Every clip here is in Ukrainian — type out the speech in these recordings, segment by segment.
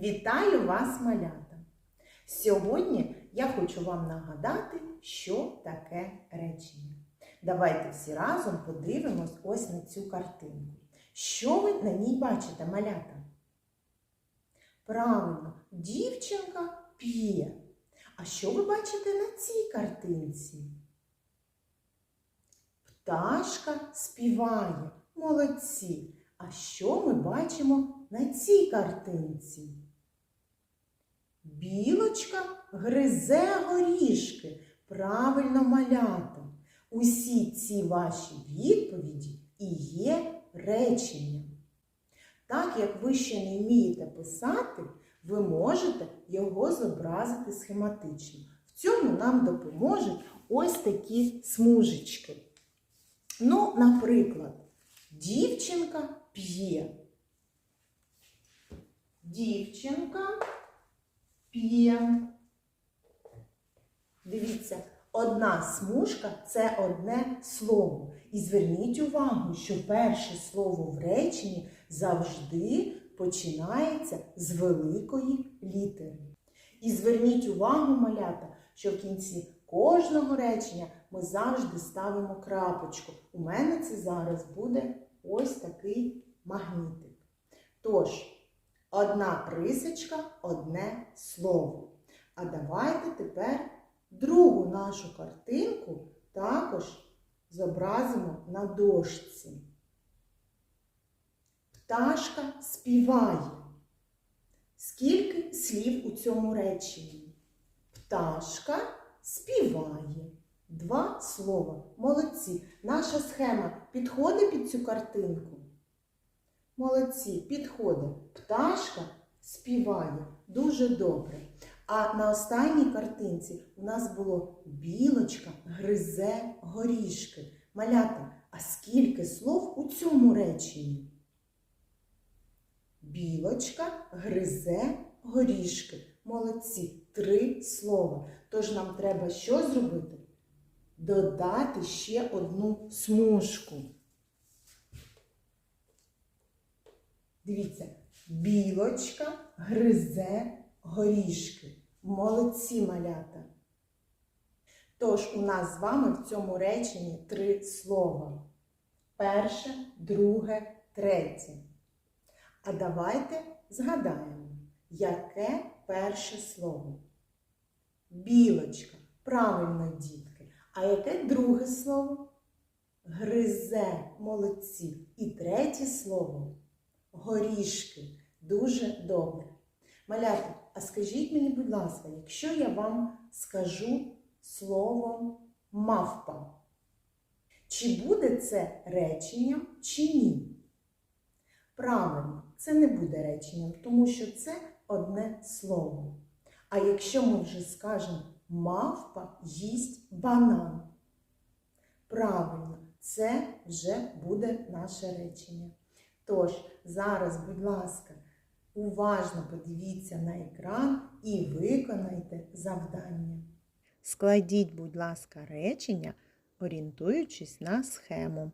Вітаю вас, малята! Сьогодні я хочу вам нагадати, що таке речення. Давайте всі разом подивимось ось на цю картинку. Що ви на ній бачите, малята? Правильно, дівчинка п'є. А що ви бачите на цій картинці? Пташка співає. Молодці. А що ми бачимо на цій картинці? Білочка гризе горішки. Правильно малята. Усі ці ваші відповіді і є реченням. Так як ви ще не вмієте писати, ви можете його зобразити схематично. В цьому нам допоможуть ось такі смужечки. Ну, наприклад, дівчинка п'є. Дівчинка п'є. Дивіться, одна смужка це одне слово. І зверніть увагу, що перше слово в реченні завжди починається з великої літери. І зверніть увагу, малята, що в кінці кожного речення ми завжди ставимо крапочку. У мене це зараз буде ось такий магнітик. Тож, одна присечка, одне слово. А давайте тепер другу нашу картинку також зобразимо на дошці. Пташка співає. Скільки слів у цьому реченні? Пташка співає. Два слова. Молодці. Наша схема підходить під цю картинку? Молодці, підходить. Пташка співає. Дуже добре. А на останній картинці у нас було білочка гризе горішки. Малята, а скільки слов у цьому реченні? Білочка гризе горішки. Молодці. Три слова. Тож нам треба що зробити? Додати ще одну смужку. Дивіться, білочка гризе горішки. Молодці малята. Тож у нас з вами в цьому реченні три слова. Перше, друге, третє. А давайте згадаємо, яке перше слово? Білочка. Правильно, дітки. А яке друге слово? Гризе, молодці. І третє слово горішки. Дуже добре. Малята, а скажіть мені, будь ласка, якщо я вам скажу слово мавпа, чи буде це реченням, чи ні? Правильно, це не буде реченням, тому що це одне слово. А якщо ми вже скажемо мавпа їсть банан. Правильно, це вже буде наше речення. Тож, зараз, будь ласка, уважно подивіться на екран і виконайте завдання. Складіть, будь ласка, речення, орієнтуючись на схему.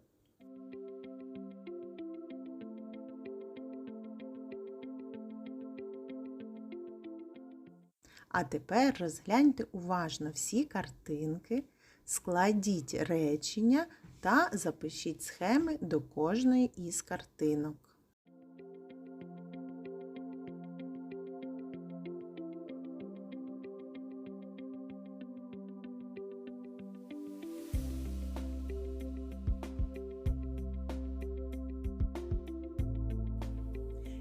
А тепер розгляньте уважно всі картинки, складіть речення та запишіть схеми до кожної із картинок.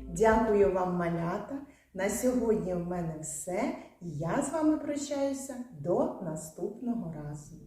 Дякую вам, малята! На сьогодні в мене все. Я з вами прощаюся до наступного разу.